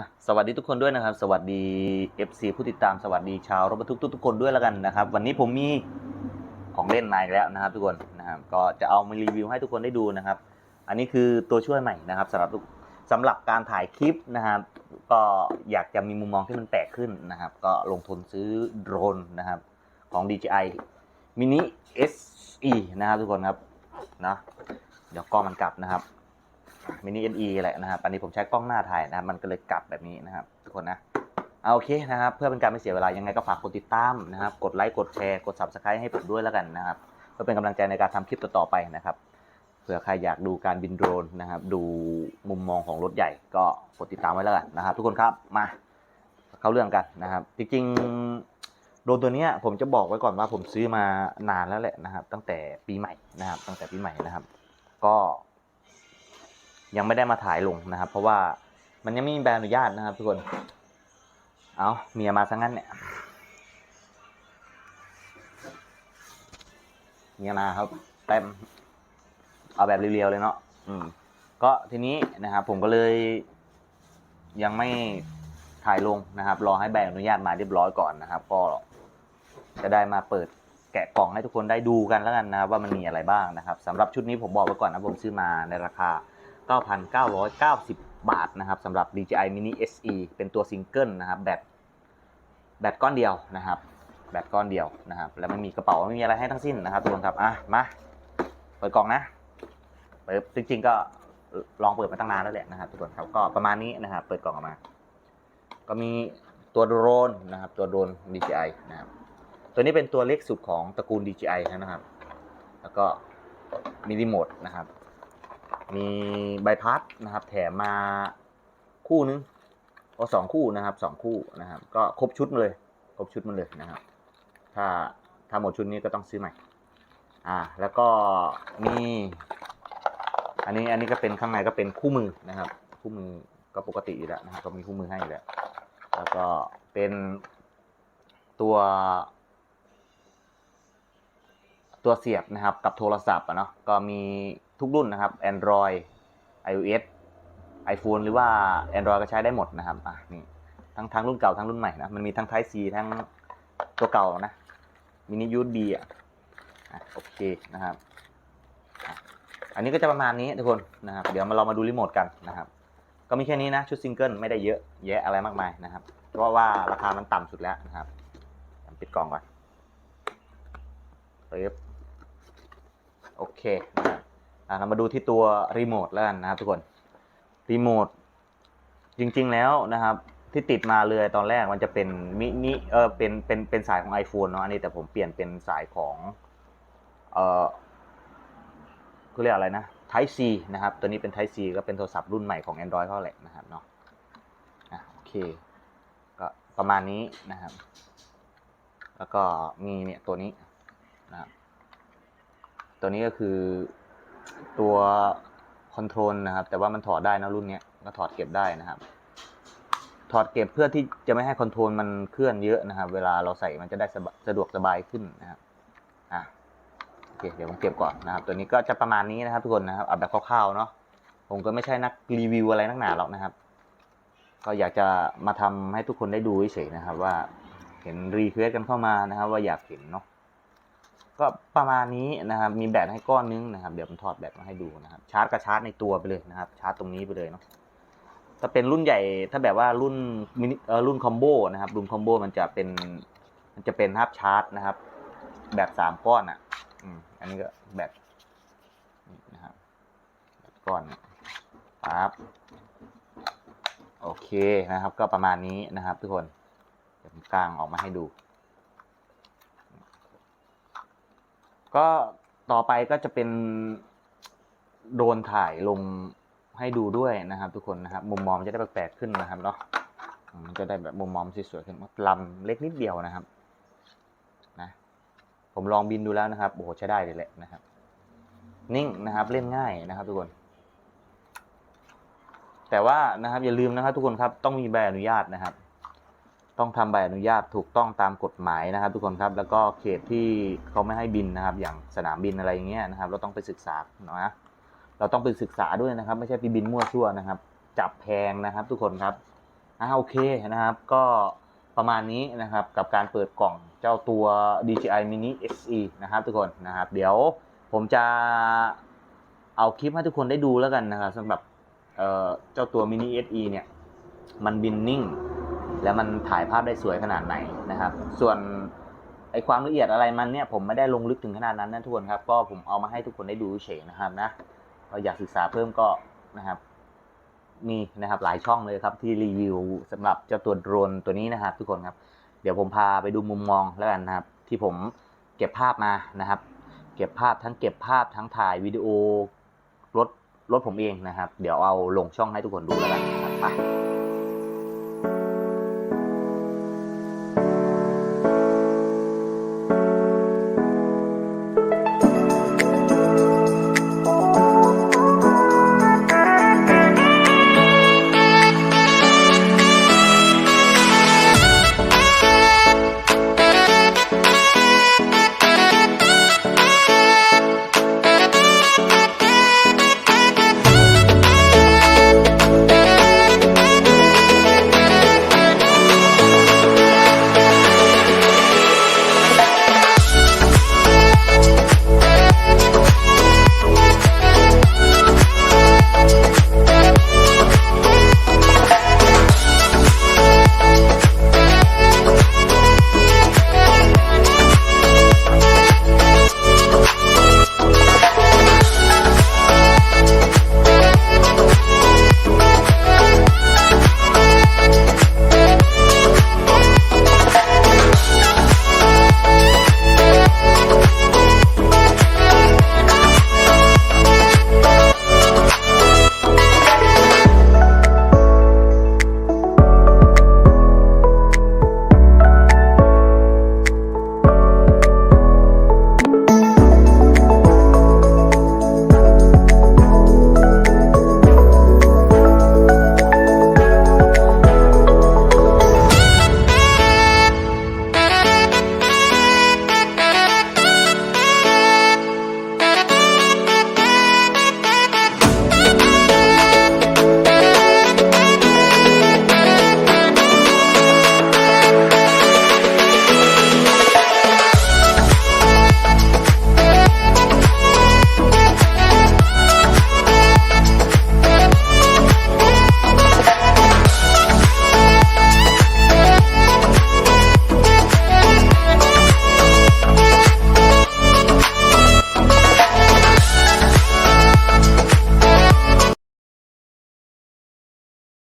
อะสวัสดีทุกคนด้วยนะครับ สวัสดี FC ผู้ติดตามสวัสดีชาวรถบรรทุกทุกๆคนด้วยแล้วกันนะครับ วันนี้ผมมีของเล่นมาอีกแล้วนะครับทุกคนนะครับก็จะเอามารีวิวให้ทุกคนได้ดูนะครับ อันนี้คือตัวช่วยใหม่นะครับสำหรับทุกสำหรับการถ่ายคลิปนะครับก็อยากจะมีมุมมองที่มันแปลกขึ้นนะครับ ก็ลงทุนซื้อโดรนนะครับของ DJI Mini SE นะครับทุกคนครับนะเดี๋ยวกล้องมันกลับนะครับ มินิ NE แหละนะครับอันนี้ผมใช้กล้องหน้าถ่ายนะครับมันก็เลยกลับแบบนี้นะครับ ทุกคนนะเอาโอเคนะครับเพื่อเป็นการไม่เสียเวลายังไงก็ฝากกดติดตามนะครับ กดไลค์กดแชร์กด subscribe ให้ผมด้วยแล้วกันนะครับเพื่อเป็นกำลังใจในการทำคลิปต่อๆไปนะครับเผื่อใครอยากดูการบินโดรนนะครับ ดูมุมมองของรถใหญ่ก็กดติดตามไว้แล้วกันนะครับ ทุกคนครับมาเข้าเรื่องกันนะครับ จริงๆโดรนตัวนี้ผมจะบอกไว้ก่อนว่าผมซื้อมานานแล้วแหละนะครับ ตั้งแต่ปีใหม่นะครับ ตั้งแต่ปีใหม่นะครับ ก็ ยังไม่ได้มาถ่ายลงนะครับ เพราะว่ามันยังไม่มีใบอนุญาตนะครับ ทุกคน เอาเมียมาซะงั้นเนี่ยเมียมาครับเต็มเอาแบบเรียวๆเลยเนาะอืม ก็ทีนี้นะครับ ผมก็เลยยังไม่ถ่ายลงนะครับ รอให้ใบอนุญาตมาเรียบร้อยก่อนนะครับ ก็จะได้มาเปิดแกะกล่องให้ทุกคนได้ดูกันแล้วกันนะครับว่ามันมีอะไรบ้างนะครับสำหรับชุดนี้ผมบอกไว้ก่อนนะผมซื้อมาในราคา 9,990 บาทนะครับสำหรับ DJI Mini SE เป็นตัวซิงเกิลนะครับแบบแบบก้อนเดียวนะครับ แบบก้อนเดียวนะครับ แล้วไม่มีกระเป๋าไม่มีอะไรให้ทั้งสิ้นนะครับทุกคนครับอะมาเปิดกล่องนะเปิดจริง ๆ ก็ลองเปิดมาตั้งนานแล้วแหละนะครับ ทุกคนครับก็ประมาณนี้นะครับ เปิดกล่องออกมา ก็มีตัวโดรนนะครับ ตัวโดรน DJI นะครับ ตัวนี้เป็นตัวเล็กสุดของตระกูล DJI นะครับ แล้วก็มีรีโมทนะครับ มีใบพัดนะครับ แถมมาคู่นึงโอ้สองคู่นะครับสองคู่นะครับ ก็ครบชุดมาเลย ครบชุดมาเลยนะครับ ถ้าถ้าหมดชุดนี้ก็ต้องซื้อใหม่ อ่า แล้วก็มีอันนี้อันนี้ก็เป็นข้างในก็เป็นคู่มือนะครับ คู่มือก็ปกติอยู่แล้วนะครับ ก็มีคู่มือให้อยู่แล้ว แล้วก็เป็นตัวตัวเสียบนะครับกับโทรศัพท์อะเนาะก็มี ทุกรุ่นนะครับ Android iOS iPhone หรือว่า Android ก็ใช้ได้หมดนะครับอะนี่ทั้งทั้งรุ่นเก่าทั้งรุ่นใหม่นะ มันมีทั้ง Type C ทั้งตัวเก่านะมินิ USB อะโอเคนะครับ อันนี้ก็จะประมาณนี้ทุกคนนะครับ เดี๋ยวมาเรามาดูรีโมทกันนะครับ ก็มีแค่นี้นะ ชุดซิงเกิลไม่ได้เยอะแยะอะไรมากมายนะครับ เพราะว่าราคามันต่ำสุดแล้วนะครับปิดกล่องก่อนปึ๊บโอเคนะครับ เรามาดูที่ตัวรีโมทแล้วกันนะครับทุกคนรีโมทจริงๆแล้วนะครับ ที่ติดมาเลยตอนแรกมันจะเป็นมินิเออเป็นเป็นเป็นสายของ iPhone เนาะอันนี้แต่ผมเปลี่ยนเป็นสายของเออเขาเรียกอะไรนะ Type C นะครับ ตัวนี้เป็น Type C ก็เป็นโทรศัพท์รุ่นใหม่ของ Android เขาแหละนะครับเนาะอะโอเค ก็ประมาณนี้นะครับ แล้วก็มีเนี่ยตัวนี้นะครับตัวนี้ก็คือ ตัวคอนโทรลนะครับ แต่ว่ามันถอดได้นะรุ่นนี้ก็ถอดเก็บได้นะครับ ถอดเก็บเพื่อที่จะไม่ให้คอนโทรลมันเคลื่อนเยอะนะครับ เวลาเราใส่มันจะได้สะสะดวกสบายขึ้นนะครับอะโอเคเดี๋ยวผมเก็บก่อนนะครับ ตัวนี้ก็จะประมาณนี้นะครับ ทุกคนนะครับเอาแบบคร่าวๆเนาะผมก็ไม่ใช่นักรีวิวอะไรนักหนาหรอกนะครับ ก็อยากจะมาทำให้ทุกคนได้ดูเฉยๆนะครับ ว่าเห็นรีเควสกันเข้ามานะครับ ว่าอยากเห็นเนาะ ก็ประมาณนี้นะครับ มีแบตให้ก้อนนึงนะครับ เดี๋ยวผมถอดแบตมาให้ดูนะครับ ชาร์จก็ชาร์จในตัวไปเลยนะครับ ชาร์จตรงนี้ไปเลยเนาะ ถ้าเป็นรุ่นใหญ่ ถ้าแบบว่ารุ่นมินิเออรุ่นคอมโบนะครับ รุ่นคอมโบมันจะเป็น มันจะเป็นฮับชาร์จนะครับ แบบสามก้อนอะ อืม อันนี้ก็แบตนะครับแบตก้อนเนี่ยปั๊บโอเคนะครับ ก็ประมาณนี้นะครับ ทุกคน เดี๋ยวผมกางออกมาให้ดู ก็ต่อไปก็จะเป็นโดนถ่ายลงให้ดูด้วยนะครับ ทุกคนนะครับ มุมมองจะได้แปลกๆขึ้นนะครับเนาะมมันจะได้แบบมุมมองสวยๆขึ้นลำเล็กนิดเดียวนะครับนะผมลองบินดูแล้วนะครับโอ้โหใช้ได้เลยแหละนะครับ นิ่งนะครับเล่นง่ายนะครับ ทุกคน แต่ว่านะครับอย่าลืมนะครับ ทุกคนครับต้องมีใบอนุญาตนะครับ ต้องทำใบอนุญาตถูกต้องตามกฎหมายนะครับ ทุกคนครับแล้วก็เขตที่เขาไม่ให้บินนะครับ อย่างสนามบินอะไรอย่างเงี้ยนะครับ เราต้องไปศึกษานะเราต้องไปศึกษาด้วยนะครับ ไม่ใช่ไปบินมั่วซั่วนะครับ จับแพงนะครับ ทุกคนครับอ่าโอเคนะครับ ก็ประมาณนี้นะครับ กับการเปิดกล่องเจ้าตัว DJI Mini SE นะครับ ทุกคนนะครับ เดี๋ยวผมจะเอาคลิปให้ทุกคนได้ดูแล้วกันนะครับสำหรับเจ้าตัว Mini SE เนี่ย มันบินนิ่ง แล้วมันถ่ายภาพได้สวยขนาดไหนนะครับ ส่วนไอความละเอียดอะไรมันเนี่ยผมไม่ได้ลงลึกถึงขนาดนั้นนะทุกคนครับ ก็ผมเอามาให้ทุกคนได้ดูเฉยนะครับนะเราอยากศึกษาเพิ่มก็นะครับ มีนะครับหลายช่องเลยครับที่รีวิวสำหรับเจ้าตัวโดรนตัวนี้นะครับ ทุกคนครับ เดี๋ยวผมพาไปดูมุมมองแล้วกันนะครับ ที่ผมเก็บภาพมานะครับ เก็บภาพทั้งเก็บภาพทั้งถ่ายวิดีโอรถรถผมเองนะครับ เดี๋ยวเอาลงช่องให้ทุกคนดูแล้วกันนะครับไป